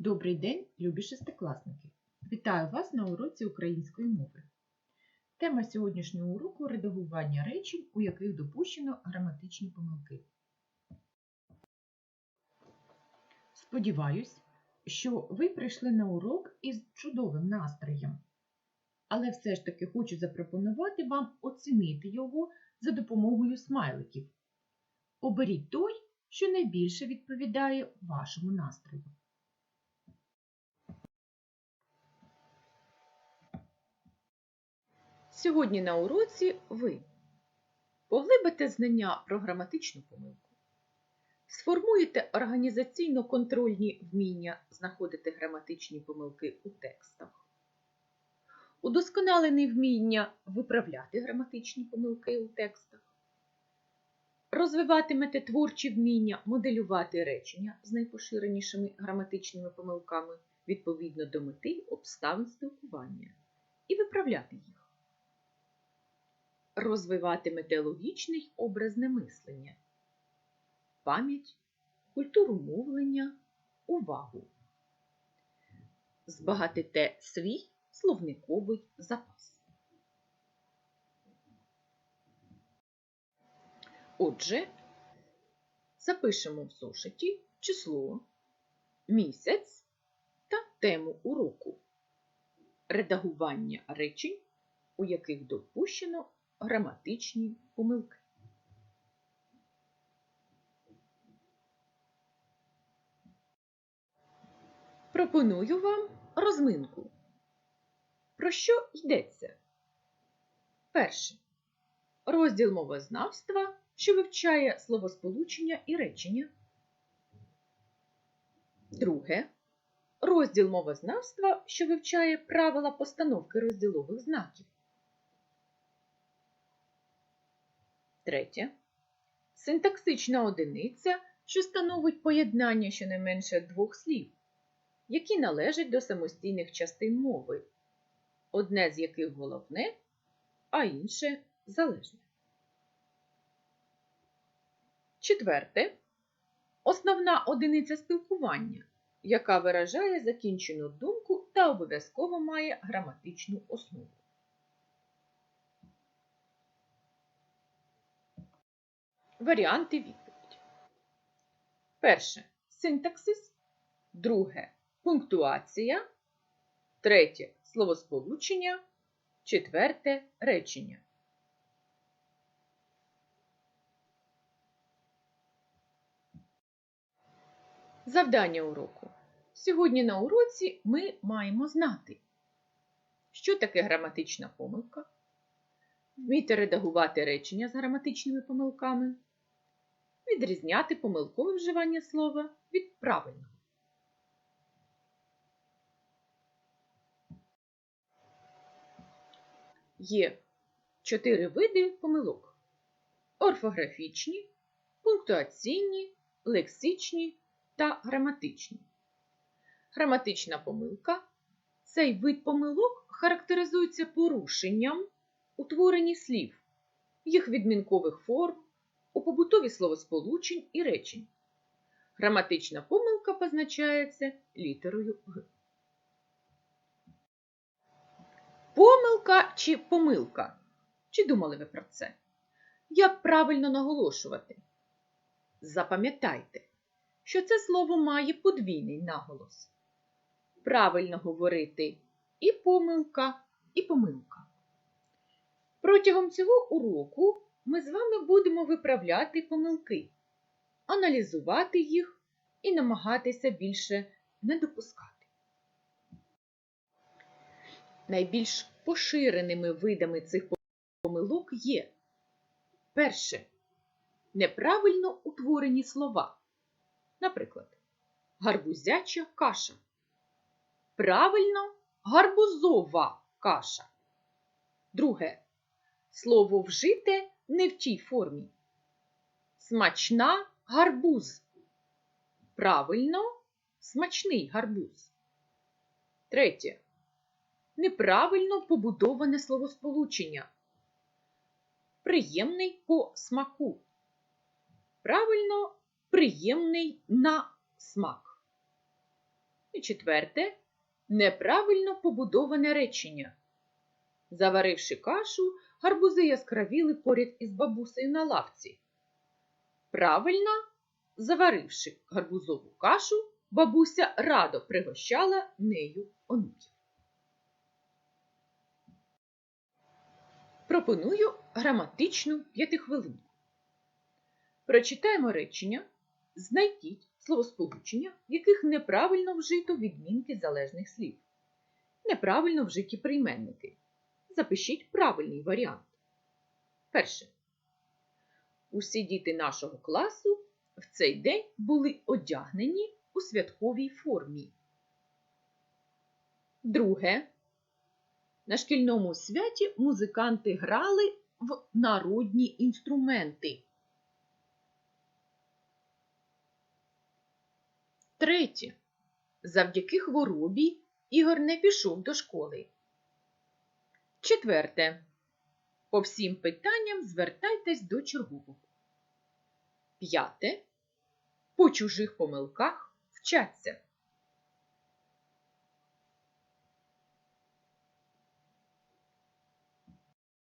Добрий день, любі шестикласники! Вітаю вас на уроці української мови. Тема сьогоднішнього уроку редагування речень, у яких допущено граматичні помилки. Сподіваюсь, що ви прийшли на урок із чудовим настроєм. Але все ж таки хочу запропонувати вам оцінити його за допомогою смайликів. Оберіть той, що найбільше відповідає вашому настрою. Сьогодні на уроці ви поглибите знання про граматичну помилку, сформуєте організаційно-контрольні вміння знаходити граматичні помилки у текстах, удосконалене вміння виправляти граматичні помилки у текстах, розвиватимете творчі вміння моделювати речення з найпоширенішими граматичними помилками відповідно до мети обставин спілкування і виправляти їх розвиватимете логічне й образне мислення, пам'ять, культуру мовлення, увагу. Збагатите свій словниковий запас. Отже, запишемо в зошиті число, місяць та тему уроку редагування речень, у яких допущено граматичні помилки. Пропоную вам розминку. Про що йдеться? Перше. Розділ мовознавства, що вивчає словосполучення і речення. Друге. Розділ мовознавства, що вивчає правила постановки розділових знаків. Третє. Синтаксична одиниця, що становить поєднання щонайменше двох слів, які належать до самостійних частин мови, одне з яких головне, а інше залежне. Четверте. Основна одиниця спілкування, яка виражає закінчену думку та обов'язково має граматичну основу. Варіанти відповіді. Перше синтаксис, друге пунктуація, третє словосполучення, четверте речення. Завдання уроку. Сьогодні на уроці ми маємо знати, що таке граматична помилка, вміти редагувати речення з граматичними помилками, відрізняти помилкове вживання слова від правильного. Є чотири види помилок: орфографічні, пунктуаційні, лексичні та граматичні. Граматична помилка цей вид помилок характеризується порушенням утворенні слів, їх відмінкових форм, у побутові словосполучень і речень. Граматична помилка позначається літерою Г. Помилка чи помилка? Чи думали ви про це? Як правильно наголошувати? Запам'ятайте, що це слово має подвійний наголос. Правильно говорити і помилка, і помилка. Протягом цього уроку ми з вами будемо виправляти помилки, аналізувати їх і намагатися більше не допускати. Найбільш поширеними видами цих помилок є перше неправильно утворені слова. Наприклад, гарбузяча каша. Правильно гарбузова каша. Друге Слово вжите не в тій формі. Смачна гарбуз. Правильно смачний гарбуз. Третє. Неправильно побудоване словосполучення. Приємний по смаку. Правильно приємний на смак. І четверте неправильно побудоване речення. Заваривши кашу, гарбузи яскравіли поряд із бабусею на лавці. Правильно, заваривши гарбузову кашу, бабуся радо пригощала нею онуків. Пропоную граматичну п'ятихвилинку. Прочитаємо речення, знайдіть словосполучення, в яких неправильно вжито відмінки залежних слів. Неправильно вжиті прийменники. Запишіть правильний варіант. Перше. Усі діти нашого класу в цей день були одягнені у святковій формі. Друге. На шкільному святі музиканти грали в народні інструменти. Третє. Завдяки хворобі Ігор не пішов до школи. Четверте. По всім питанням звертайтесь до чергового. П'яте. По чужих помилках вчаться.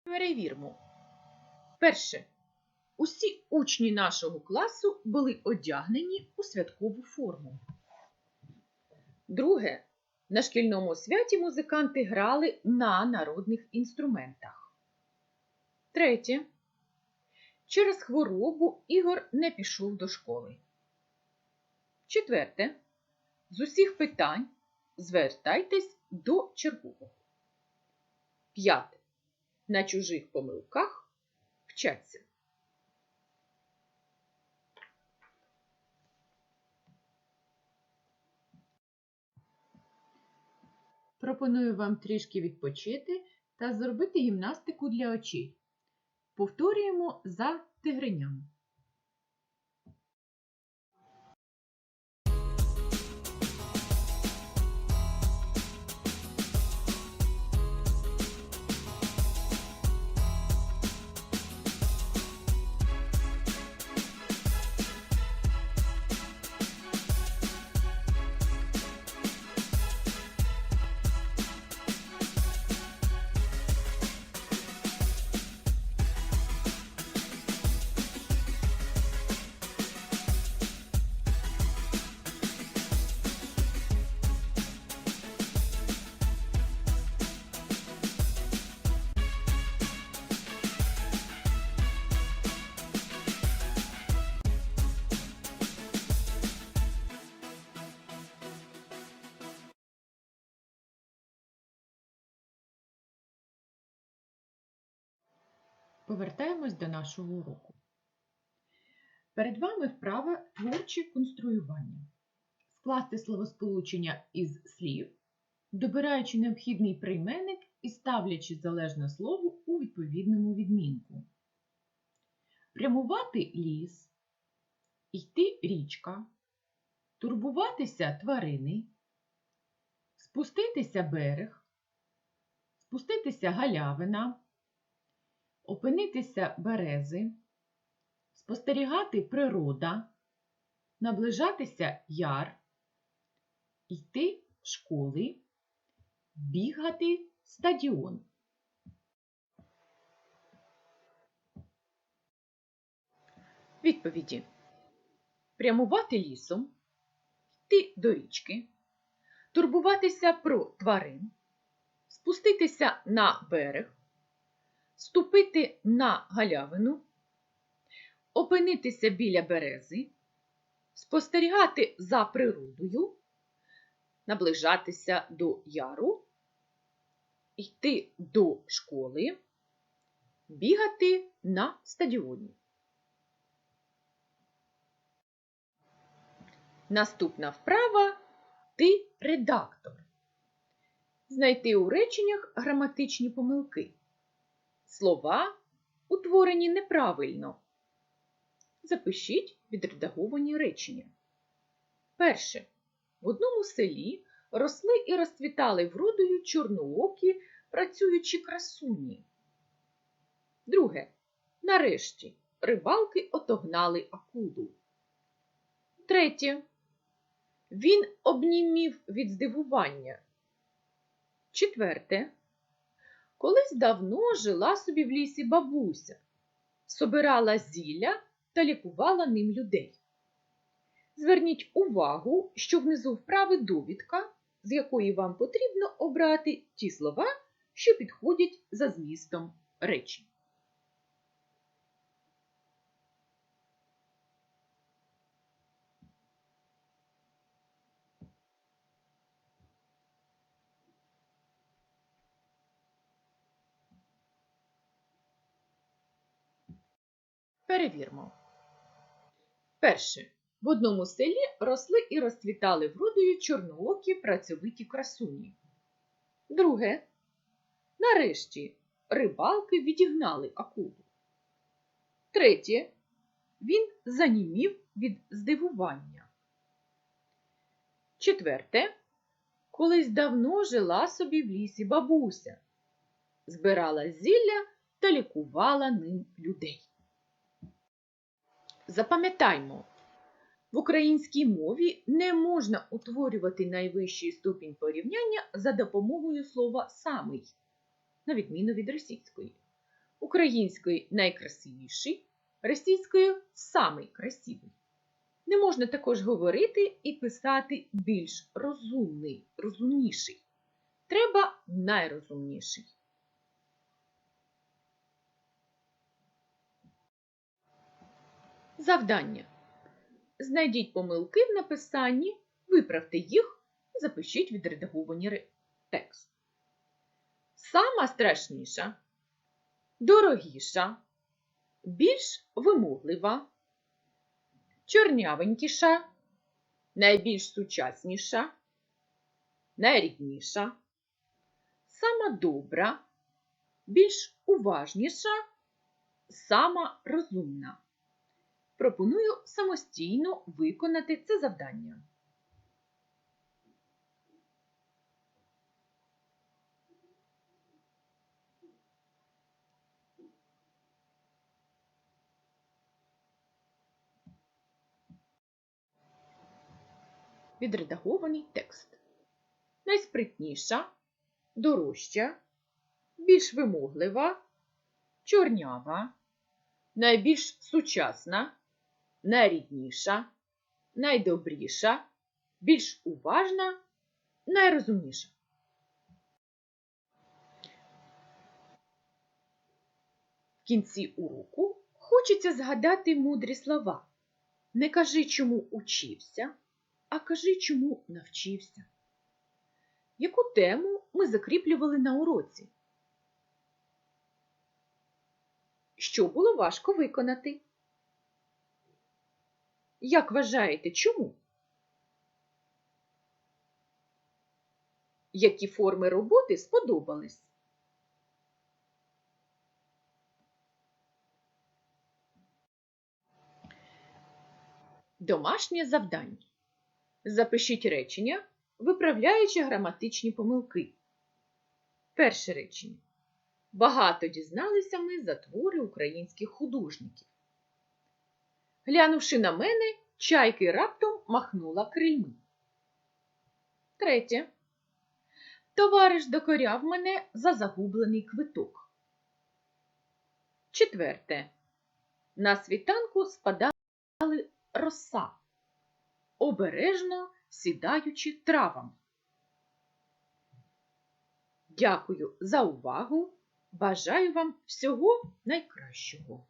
Перевірмо. Перше. Усі учні нашого класу були одягнені у святкову форму. Друге. На шкільному святі музиканти грали на народних інструментах. Третє. Через хворобу Ігор не пішов до школи. Четверте. З усіх питань звертайтесь до чергового. П'яте. На чужих помилках вчаться. Пропоную вам трішки відпочити та зробити гімнастику для очей. Повторюємо за тигреням. Повертаємось до нашого уроку. Перед вами вправа творче конструювання. Скласти словосполучення із слів, добираючи необхідний прийменник і ставлячи залежне слово у відповідному відмінку. Прямувати ліс, йти річка, турбуватися тварини, спуститися берег, спуститися галявина опинитися берези, спостерігати природа, наближатися яр, йти школи, бігати стадіон. Відповіді. Прямувати лісом, йти до річки, турбуватися про тварин, спуститися на берег, ступити на галявину, опинитися біля берези, спостерігати за природою, наближатися до яру, йти до школи, бігати на стадіоні. Наступна вправа ти редактор. Знайти у реченнях граматичні помилки. Слова утворені неправильно. Запишіть відредаговані речення. Перше. В одному селі росли і розцвітали вродою чорноокі, працюючі красуні. Друге. Нарешті рибалки отогнали акулу. Третє. Він обнімів від здивування. Четверте. Колись давно жила собі в лісі бабуся, собирала зілля та лікувала ним людей. Зверніть увагу, що внизу вправи довідка, з якої вам потрібно обрати ті слова, що підходять за змістом речі. Перевірмо. Перше. В одному селі росли і розцвітали вродою чорноокі працьовиті красуні. Друге. Нарешті рибалки відігнали акулу. Третє. Він занімів від здивування. Четверте. Колись давно жила собі в лісі бабуся, збирала зілля та лікувала ним людей. Запам'ятаймо, в українській мові не можна утворювати найвищий ступінь порівняння за допомогою слова самий, на відміну від російської. Української найкрасивіший, російською самий красивий. Не можна також говорити і писати більш розумний, розумніший. Треба найрозумніший. Завдання. Знайдіть помилки в написанні, виправте їх і запишіть відредаговані текст. Сама страшніша, дорогіша, більш вимоглива, чорнявенькіша, найбільш сучасніша, найрідніша, сама добра, більш уважніша, сама розумна. Пропоную самостійно виконати це завдання. Відредагований текст. Найспритніша, дорожча, більш вимоглива, чорнява, найбільш сучасна, найрідніша, найдобріша, більш уважна, найрозумніша. В кінці уроку хочеться згадати мудрі слова. Не кажи, чому учився, а кажи, чому навчився. Яку тему ми закріплювали на уроці? Що було важко виконати? Як вважаєте, чому? Які форми роботи сподобались? Домашнє завдання. Запишіть речення, виправляючи граматичні помилки. Перше речення. Багато дізналися ми за твори українських художників. Глянувши на мене, чайки раптом махнула крильми. Третє. Товариш докоряв мене за загублений квиток. Четверте. На світанку спадали роса, обережно сідаючи травами. Дякую за увагу. Бажаю вам всього найкращого.